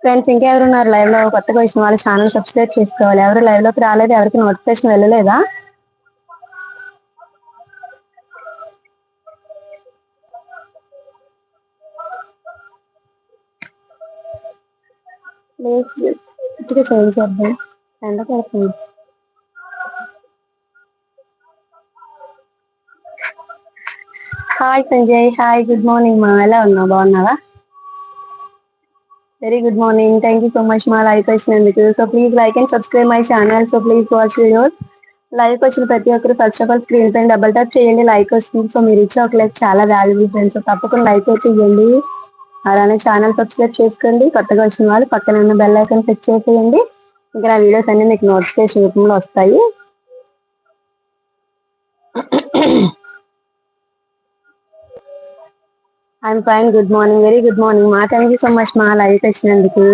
Friends ఇంకెవరున్నారు లైవ్లో? కొత్తగా వచ్చిన వాళ్ళు ఛానల్ సబ్స్క్రైబ్ చేసుకోవాలి. ఎవరు లైవ్లోకి రాలేదు ఎవరికి నోటిఫికేషన్ వెళ్ళలేదా? ప్లేస్ ఇటుగా ఎండ పడుతుంది hi Sanjay hi good morning మా ఎలా ఉన్నావు? బాగున్నావా? Very good morning thank you so much మా లైక్ వచ్చినందుకు so please like and subscribe my channel so please watch videos like వచ్చిన ప్రతి ఒక్కరు ఫస్ట్ ఆఫ్ ఆల్ స్క్రీన్ పైన డబల్ టచ్ చేయండి. లైక్ వస్తుంది. సో మీరు ఇచ్చే ఒక లైక్ చాలా వాల్యుబుల్ ఫ్రెండ్స్ సో తప్పకుండా లైక్ అయితే ఇవ్వండి అలానే ఛానల్ సబ్స్క్రైబ్ చేసుకోండి. కొత్తగా వచ్చిన వాళ్ళు పక్కన ఉన్న బెల్ ఐకాన్ క్లిక్ చేసేయండి. ఇంకా నా వీడియోస్ అన్ని మీకు నోటిఫికేషన్ రూపంలో వస్తాయి. I'm fine good morning very good morning మా థ్యాంక్ యూ సో మచ్ మా లైవ్ వచ్చినందుకు.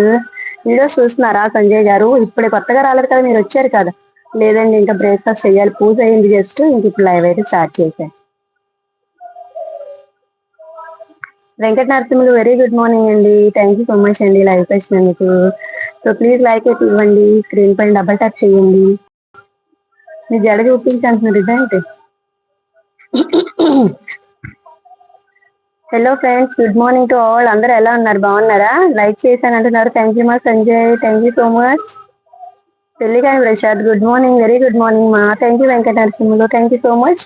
వీడియోస్ చూస్తున్నారా సంజయ్ గారు? ఇప్పుడే కొత్తగా రాలేదు కదా మీరు వచ్చారు కదా. లేదండి ఇంకా బ్రేక్ఫాస్ట్ చేయాలి. పూజ అయింది జస్ట్ ఇంక ఇప్పుడు లైవ్ అయితే స్టార్ట్ చేశాను Venkata Narasimhulu very good morning అండి. థ్యాంక్ యూ సో మచ్ అండి లైవ్ వచ్చినందుకు. సో ప్లీజ్ లైక్ అయితే ఇవ్వండి. స్క్రీన్ పైన డబల్ ట్యాప్ చేయండి. మీ జడ చూపించాల్సిన result hello friends good morning to all అందరూ ఎలా ఉన్నారు? బాగున్నారా? లైక్ చేశాను అంటున్నారు. థ్యాంక్ యూ మా Sanjay. Thank you so much పెళ్ళికాయ Prasad good morning very good morning మా. Thank you Venkata Narasimhulu thank you so much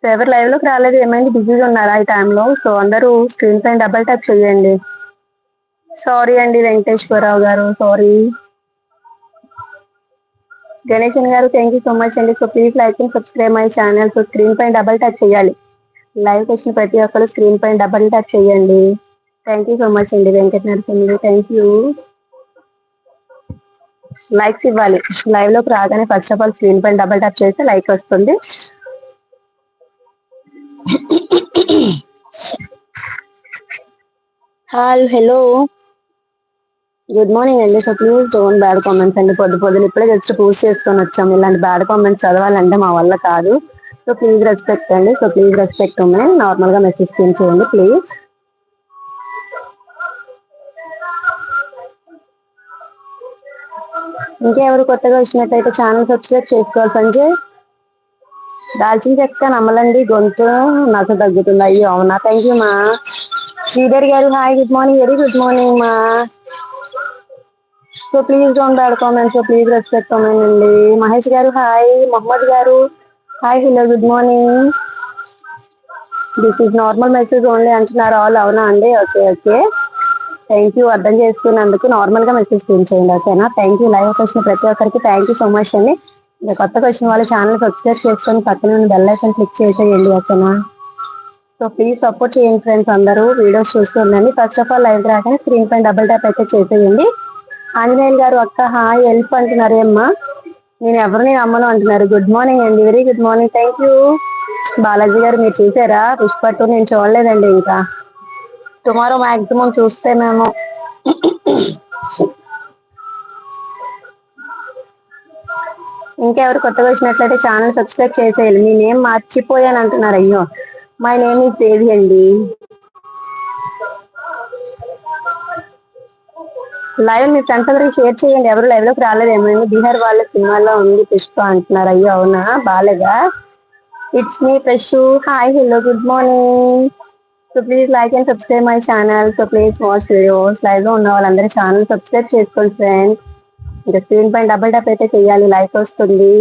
so ఎవరు లైవ్లోకి రాలేదు. ఏమైంది? బిజీగా ఉన్నారా ఈ టైంలో సో అందరూ స్క్రీన్ పైన డబల్ ట్యాప్ చేయండి. సారీ అండి Venkateswararao garu. Sorry Ganeshan garu thank you so much అండి. So please like and subscribe my channel so screen పైన డబల్ ట్యాప్ చేయాలి. లైవ్ వచ్చిన ప్రతి ఒక్కరు స్క్రీన్ పైన డబల్ ట్యాప్ చేయండి. థ్యాంక్ యూ సో మచ్ అండి Venkata Narasimhulu thank you likes ఇవ్వాలి. లైవ్లోకి రాగానే ఫస్ట్ ఆఫ్ ఆల్ స్క్రీన్ పైన డబల్ ట్యాప్ చేస్తే లైక్ వస్తుంది. హాల్ హలో గుడ్ మార్నింగ్ అండి. So please don't bad comments అండి. పొద్దు పొద్దున ఇప్పుడే జస్ట్ పూజ చేసుకొని వచ్చాము. ఇలాంటి బ్యాడ్ కామెంట్స్ చదవాలంటే మా వల్ల కాదు. సో ప్లీజ్ రెస్పెక్ట్ అండి. సో ప్లీజ్ రెస్పెక్ట్ ఉన్నాయి నార్మల్గా మెసేజ్ స్క్రీన్ చేయండి ప్లీజ్ ఇంకెవరు కొత్తగా వచ్చినట్టయితే ఛానల్ సబ్స్క్రైబ్ చేసుకోవాలి సంజయ్. దాల్చిన చెక్క నమ్మలండి గొంతు నస తగ్గుతుంది. అయ్యో అవునా? థ్యాంక్ యూ మా. Sridhar garu hi good morning very good morning మా. So please don't bad comment so please respect comment అండి. Mahesh garu hi Mohammed garu. Hi hello good morning this is normal message only అంటున్నారు all అవునా అండి? Okay okay thank you అర్థం చేసుకున్నందుకు నార్మల్గా message feel చేయండి ఓకేనా థ్యాంక్ యూ లైవ్ క్వశ్చన్ ప్రతి ఒక్కరికి థ్యాంక్ యూ సో మచ్ అండి. ఇంకా కొత్త క్వశ్చన్ వాళ్ళ ఛానల్ సబ్స్క్రైబ్ చేసుకొని పక్కన ఉన్న బెల్ ఐకన్ క్లిక్ చేసేయండి ఓకేనా సో ప్లీజ్ సపోర్ట్ చేయండి ఫ్రెండ్స్ అందరూ. వీడియోస్ చూస్తుండండి. ఫస్ట్ ఆఫ్ ఆల్ లైవ్ రాగానే స్క్రీన్ పైన డబుల్ ట్యాప్ అయితే చేసేయండి. ఆంజనేయులు గారు అక్క హాయ్ హెల్ప్ అంటున్నారు అమ్మా నేను ఎవరిని నమ్మను అంటున్నారు. గుడ్ మార్నింగ్ అండి. Very good morning thank you Balaji garu మీరు చూసారా? పుష్ప టూ నేను చూడలేదండి ఇంకా. టుమారో మాక్సిమం చూస్తే మేము. ఇంకెవరు కొత్తగా వచ్చినట్లయితే ఛానల్ సబ్స్క్రైబ్ చేసేయాలి. మీ నేమ్ మర్చిపోయాను అంటున్నారు. అయ్యో. మై నేమ్ ఈ దేవి అండి. లైవ్ మీ ఫ్రెండ్స్ అందరికి షేర్ చేయండి. ఎవరు లైవ్లోకి రాలేదు ఏమైంది? బీహార్ వాళ్ళ సినిమాలో ఉంది పుష్ప అంటున్నారు. అయ్యో అవునా? బాలేదా? It's me fresh hi hello good morning so please like and subscribe my channel so please watch videos లైవ్లో ఉన్న వాళ్ళందరూ ఛానల్ సబ్స్క్రైబ్ చేసుకోండి ఫ్రెండ్స్ ఇంకా స్క్రీన్ పైన డబల్ టప్ అయితే చేయాలి. లైక్ వస్తుంది.